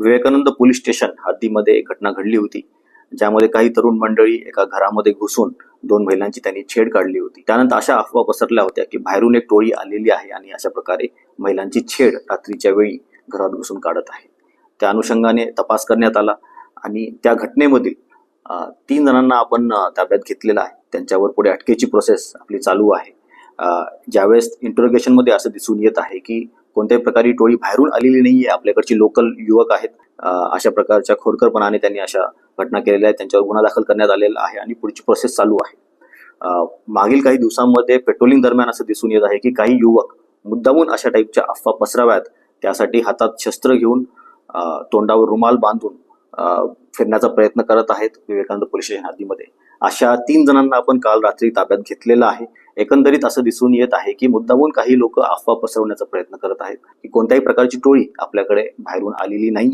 Vivekananda police station हद्दीमध्ये एक घटना घडली होती ज्यामध्ये काही तरुण मंडळी एका घरामध्ये घुसून दोन महिलांची त्यांनी छेड काढली होती. त्यानंतर अशा अफवा पसरल्या होत्या की बाहेरून एक टोळी आलेली आहे आणि अशा प्रकारे महिलांची छेड रात्रीच्या वेळी घरात घुसून काढत आहे. त्या अनुषंगाने तपास करण्यात आला आणि त्या घटनेमधील तीन जणांना आपण ताब्यात घेतलेलं आहे. त्यांच्यावर पुढे अटकेची प्रोसेस आपली चालू आहे. ज्यावेळेस इंटरोगेशनमध्ये असं दिसून येत आहे की कोणत्याही प्रकारे टोळी बाहेरून आलेली नाहीये. आपल्याकडची लोकल युवक आहेत. अशा प्रकारच्या खोडकरपणाने त्यांनी अशा घटना केलेल्या आहेत. त्यांच्यावर गुन्हा दाखल करण्यात आलेला आहे आणि पुढची प्रोसेस चालू आहे. मागील काही दिवसांमध्ये पेट्रोलिंग दरम्यान असं दिसून येत आहे की काही युवक मुद्दामून अशा टाईपच्या अफवा पसराव्यात. त्यासाठी हातात शस्त्र घेऊन तोंडावर रुमाल बांधून अ, फिरण्याचा प्रयत्न करत आहेत विवेकानंद पोलीस स्टेशन हद्दीमध्ये. अशा तीन जणांना आपण काल रात्री ताब्यात घेतलेलं आहे. एकंदरीत असं दिसून येत आहे की मुद्दामून काही लोक अफवा पसरवण्याचा प्रयत्न करत आहेत. की कोणत्याही प्रकारची टोळी आपल्याकडे बाहेरून आलेली नाहीये.